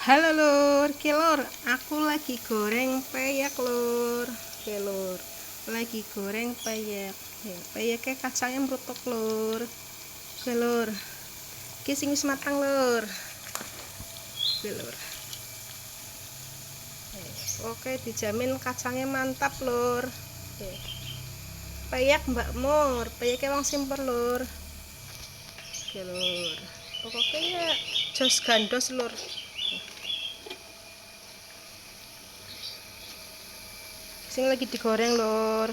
Halo lur, ki lur, aku lagi goreng peyek lur. Ki lur, lagi goreng peyek. Ya, peyeknya kacangnya merutuk lur. Ki lur. Matang lur. Ki lur. Oke, dijamin kacangnya mantap lur. Oke. Peyek Mbak Mur, peyeknya wong simpel lur. Oke lur. Pokoknya ya jos gandos lur. sing lagi digoreng lor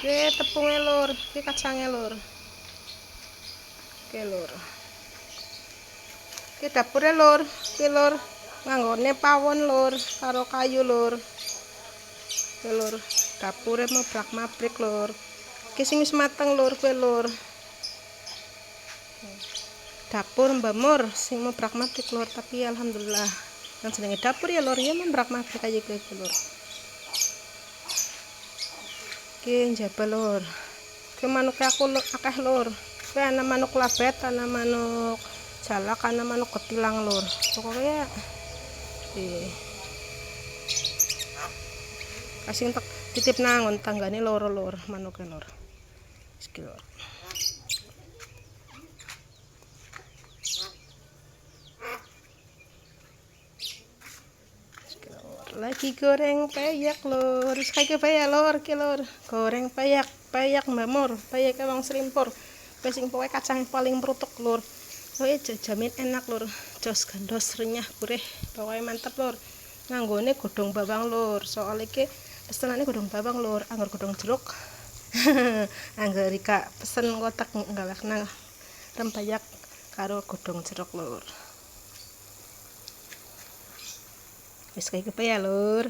oke tepungnya lor oke kacangnya lor oke lor oke dapurnya lor oke lor nganggone pawon lor karo kayu lor oke lor dapurnya mau brak mabrik lor oke sing mateng lor oke lor dapur Mbak Mur sing mau pragmatik lor tapi alhamdulillah yang jenenge dapur ya lor ya mau pragmatik aja gitu lor oke njaba lor ke manuk aku akeh lor ke ana manuk labet ana manuk jalak ana manuk ketilang lor pokoknya eh kasih untuk titip nangon tanggane lor lor manuknya lor skill lagi goreng peyek lor. Kayak peyek lor ki lor. Goreng peyek peyek mamur peyek wong selimpur. Pesing pokoknya kacang paling merutuk lor. Pokoknya jamin enak lor. Jos gandos renyah gurih pokoknya mantap lor. Nganggone godong bawang lor. Soalnya ke pesenannya godong bawang lor. Anggur godong jeruk. Anggur rika pesen kotak enggak lah rempeyek karo godong jeruk lor Wis kaya kepaya lur.